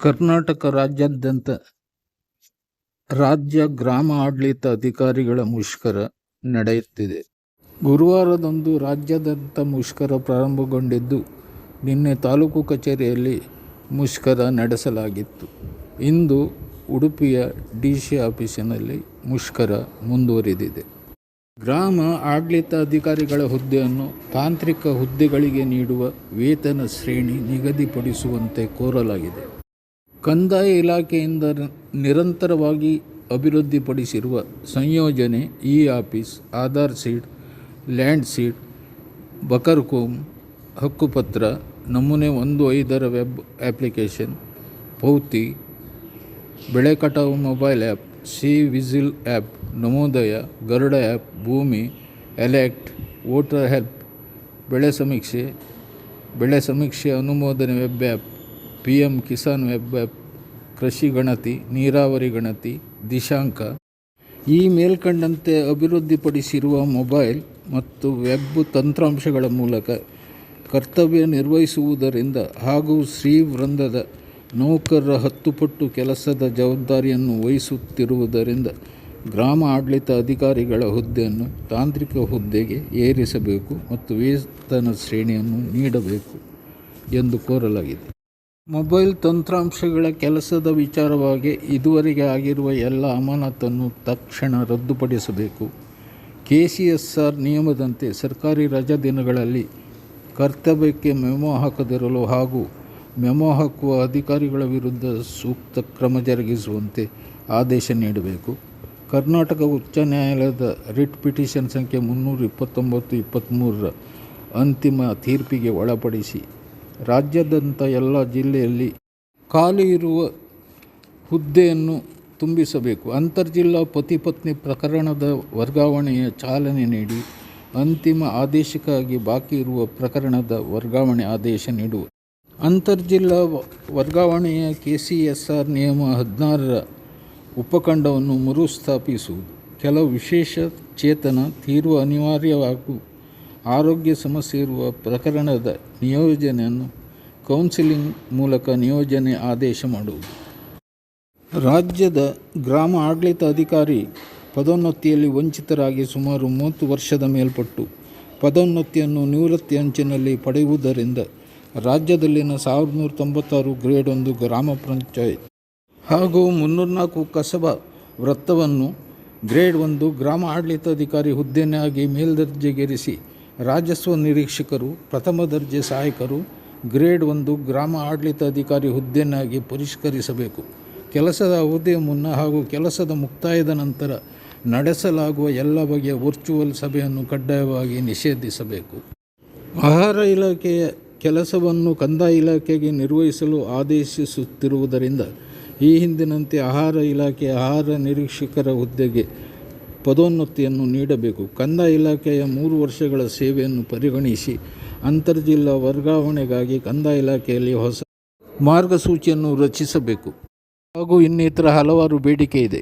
ಕರ್ನಾಟಕ ರಾಜ್ಯಾದ್ಯಂತ ರಾಜ್ಯ ಗ್ರಾಮ ಆಡಳಿತ ಅಧಿಕಾರಿಗಳ ಮುಷ್ಕರ ನಡೆಯುತ್ತಿದೆ. ಗುರುವಾರದಂದು ರಾಜ್ಯಾದ್ಯಂತ ಮುಷ್ಕರ ಪ್ರಾರಂಭಗೊಂಡಿದ್ದು, ನಿನ್ನೆ ತಾಲೂಕು ಕಚೇರಿಯಲ್ಲಿ ಮುಷ್ಕರ ನಡೆಸಲಾಗಿತ್ತು. ಇಂದು ಉಡುಪಿಯ ಡಿ ಸಿ ಆಫೀಸಿನಲ್ಲಿ ಮುಷ್ಕರ ಮುಂದುವರಿದಿದೆ. ಗ್ರಾಮ ಆಡಳಿತ ಅಧಿಕಾರಿಗಳ ಹುದ್ದೆಯನ್ನು ತಾಂತ್ರಿಕ ಹುದ್ದೆಗಳಿಗೆ ನೀಡುವ ವೇತನ ಶ್ರೇಣಿ ನಿಗದಿಪಡಿಸುವಂತೆ ಕೋರಲಾಗಿದೆ. ಕಂದಾಯ ಇಲಾಖೆಯಿಂದ ನಿರಂತರವಾಗಿ ಅಭಿವೃದ್ಧಿಪಡಿಸಿರುವ ಸಂಯೋಜನೆ e office, Aadhaar seed, land seed, ಬಕರ್ಕೋಮ್ ಹಕ್ಕುಪತ್ರ, ನಮೂನೆ ಒಂದು ಐದರ ವೆಬ್ ಆ್ಯಪ್ಲಿಕೇಶನ್ ಪೌತಿ, ಬೆಳೆ ಕಟಾವು mobile app, C vigil app, ನಮೋದಯ Garuda app, Bhoomi, elect, voter help, ಬೆಳೆ ಸಮೀಕ್ಷೆ, ಬೆಳೆ ಸಮೀಕ್ಷೆ ಅನುಮೋದನೆ web app, PM Kisan web app, ಕೃಷಿ ಗಣತಿ, ನೀರಾವರಿ ಗಣತಿ, ದಿಶಾಂಕ ಈ ಮೇಲ್ಕಂಡಂತೆ ಅಭಿವೃದ್ಧಿಪಡಿಸಿರುವ ಮೊಬೈಲ್ ಮತ್ತು ವೆಬ್ ತಂತ್ರಾಂಶಗಳ ಮೂಲಕ ಕರ್ತವ್ಯ ನಿರ್ವಹಿಸುವುದರಿಂದ ಹಾಗೂ ಶ್ರೀ ವೃಂದದ ನೌಕರರ ಹತ್ತು ಪಟ್ಟು ಕೆಲಸದ ಜವಾಬ್ದಾರಿಯನ್ನು ವಹಿಸುತ್ತಿರುವುದರಿಂದ ಗ್ರಾಮ ಆಡಳಿತ ಅಧಿಕಾರಿಗಳ ಹುದ್ದೆಯನ್ನು ತಾಂತ್ರಿಕ ಹುದ್ದೆಗೆ ಏರಿಸಬೇಕು ಮತ್ತು ವೇತನ ಶ್ರೇಣಿಯನ್ನು ನೀಡಬೇಕು ಎಂದು ಕೋರಲಾಗಿದೆ. ಮೊಬೈಲ್ ತಂತ್ರಾಂಶಗಳ ಕೆಲಸದ ವಿಚಾರವಾಗಿ ಇದುವರೆಗೆ ಆಗಿರುವ ಎಲ್ಲ ಅಮಾನತನ್ನು ತಕ್ಷಣ ರದ್ದುಪಡಿಸಬೇಕು. ಕೆ ಸಿ ಎಸ್ ಆರ್ ನಿಯಮದಂತೆ ಸರ್ಕಾರಿ ರಜಾ ದಿನಗಳಲ್ಲಿ ಕರ್ತವ್ಯಕ್ಕೆ ಮೆಮೊ ಹಾಕದಿರಲು ಹಾಗೂ ಮೆಮೊ ಹಾಕುವ ಅಧಿಕಾರಿಗಳ ವಿರುದ್ಧ ಸೂಕ್ತ ಕ್ರಮ ಜರುಗಿಸುವಂತೆ ಆದೇಶ ನೀಡಬೇಕು. ಕರ್ನಾಟಕ ಉಚ್ಚ ನ್ಯಾಯಾಲಯದ ರಿಟ್ ಪಿಟಿಷನ್ ಸಂಖ್ಯೆ ಮುನ್ನೂರ ಇಪ್ಪತ್ತೊಂಬತ್ತು ಇಪ್ಪತ್ತ್ಮೂರರ ಅಂತಿಮ ತೀರ್ಪಿಗೆ ಒಳಪಡಿಸಿ ರಾಜ್ಯಾದ್ಯಂತ ಎಲ್ಲ ಜಿಲ್ಲೆಯಲ್ಲಿ ಖಾಲಿ ಇರುವ ಹುದ್ದೆಯನ್ನು ತುಂಬಿಸಬೇಕು. ಅಂತರ್ಜಿಲ್ಲಾ ಪತಿ-ಪತ್ನಿ ಪ್ರಕರಣದ ವರ್ಗಾವಣೆಯ ಚಾಲನೆ ನೀಡಿ, ಅಂತಿಮ ಆದೇಶಕ್ಕಾಗಿ ಬಾಕಿ ಇರುವ ಪ್ರಕರಣದ ವರ್ಗಾವಣೆ ಆದೇಶ ನೀಡುವ ಅಂತರ್ಜಿಲ್ಲಾ ವರ್ಗಾವಣೆಯ ಕೆ ಸಿ ಎಸ್ ಆರ್ ನಿಯಮ ಹದಿನಾರರ ಉಪಖಂಡವನ್ನು ಮರುಸ್ಥಾಪಿಸುವುದು ಕೆಲವು ವಿಶೇಷ ಚೇತನ, ತೀರ್ವ ಅನಿವಾರ್ಯ ಹಾಗೂ ಆರೋಗ್ಯ ಸಮಸ್ಯೆ ಇರುವ ಪ್ರಕರಣದ ನಿಯೋಜನೆಯನ್ನು ಕೌನ್ಸಿಲಿಂಗ್ ಮೂಲಕ ನಿಯೋಜನೆ ಆದೇಶ ಮಾಡುವುದು. ರಾಜ್ಯದ ಗ್ರಾಮ ಆಡಳಿತ ಅಧಿಕಾರಿ ಪದೋನ್ನತಿಯಲ್ಲಿ ವಂಚಿತರಾಗಿ ಸುಮಾರು ಮೂವತ್ತು ವರ್ಷದ ಮೇಲ್ಪಟ್ಟು ಪದೋನ್ನತಿಯನ್ನು ನಿವೃತ್ತಿ ಅಂಚಿನಲ್ಲಿ ಪಡೆಯುವುದರಿಂದ ರಾಜ್ಯದಲ್ಲಿನ ಸಾವಿರದ ನೂರ ತೊಂಬತ್ತಾರು ಗ್ರೇಡ್ ಒಂದು ಗ್ರಾಮ ಪಂಚಾಯತ್ ಹಾಗೂ ಮುನ್ನೂರ ನಾಲ್ಕು ಕಸಬಾ ವೃತ್ತವನ್ನು ಗ್ರೇಡ್ ಒಂದು ಗ್ರಾಮ ಆಡಳಿತಾಧಿಕಾರಿ ಹುದ್ದೆಯನ್ನಾಗಿ ಮೇಲ್ದರ್ಜೆಗೇರಿಸಿ ರಾಜಸ್ವ ನಿರೀಕ್ಷಕರು, ಪ್ರಥಮ ದರ್ಜೆ ಸಹಾಯಕರು ಗ್ರೇಡ್ ಒಂದು ಗ್ರಾಮ ಆಡಳಿತ ಅಧಿಕಾರಿ ಹುದ್ದೆಯನ್ನಾಗಿ ಪರಿಷ್ಕರಿಸಬೇಕು. ಕೆಲಸದ ಅವಧಿಯ ಮುನ್ನ ಹಾಗೂ ಕೆಲಸದ ಮುಕ್ತಾಯದ ನಂತರ ನಡೆಸಲಾಗುವ ಎಲ್ಲ ಬಗೆಯ ವರ್ಚುವಲ್ ಸಭೆಯನ್ನು ಕಡ್ಡಾಯವಾಗಿ ನಿಷೇಧಿಸಬೇಕು. ಆಹಾರ ಇಲಾಖೆಯ ಕೆಲಸವನ್ನು ಕಂದಾಯ ಇಲಾಖೆಗೆ ನಿರ್ವಹಿಸಲು ಆದೇಶಿಸುತ್ತಿರುವುದರಿಂದ ಈ ಹಿಂದಿನಂತೆ ಆಹಾರ ಇಲಾಖೆಯ ಆಹಾರ ನಿರೀಕ್ಷಕರ ಹುದ್ದೆಗೆ ಪದೋನ್ನತಿಯನ್ನು ನೀಡಬೇಕು. ಕಂದಾಯ ಇಲಾಖೆಯ ಮೂರು ವರ್ಷಗಳ ಸೇವೆಯನ್ನು ಪರಿಗಣಿಸಿ ಅಂತರ್ಜಿಲ್ಲಾ ವರ್ಗಾವಣೆಗಾಗಿ ಕಂದಾಯ ಇಲಾಖೆಯಲ್ಲಿ ಹೊಸ ಮಾರ್ಗಸೂಚಿಯನ್ನು ರಚಿಸಬೇಕು ಹಾಗೂ ಇನ್ನಿತರ ಹಲವಾರು ಬೇಡಿಕೆ ಇದೆ.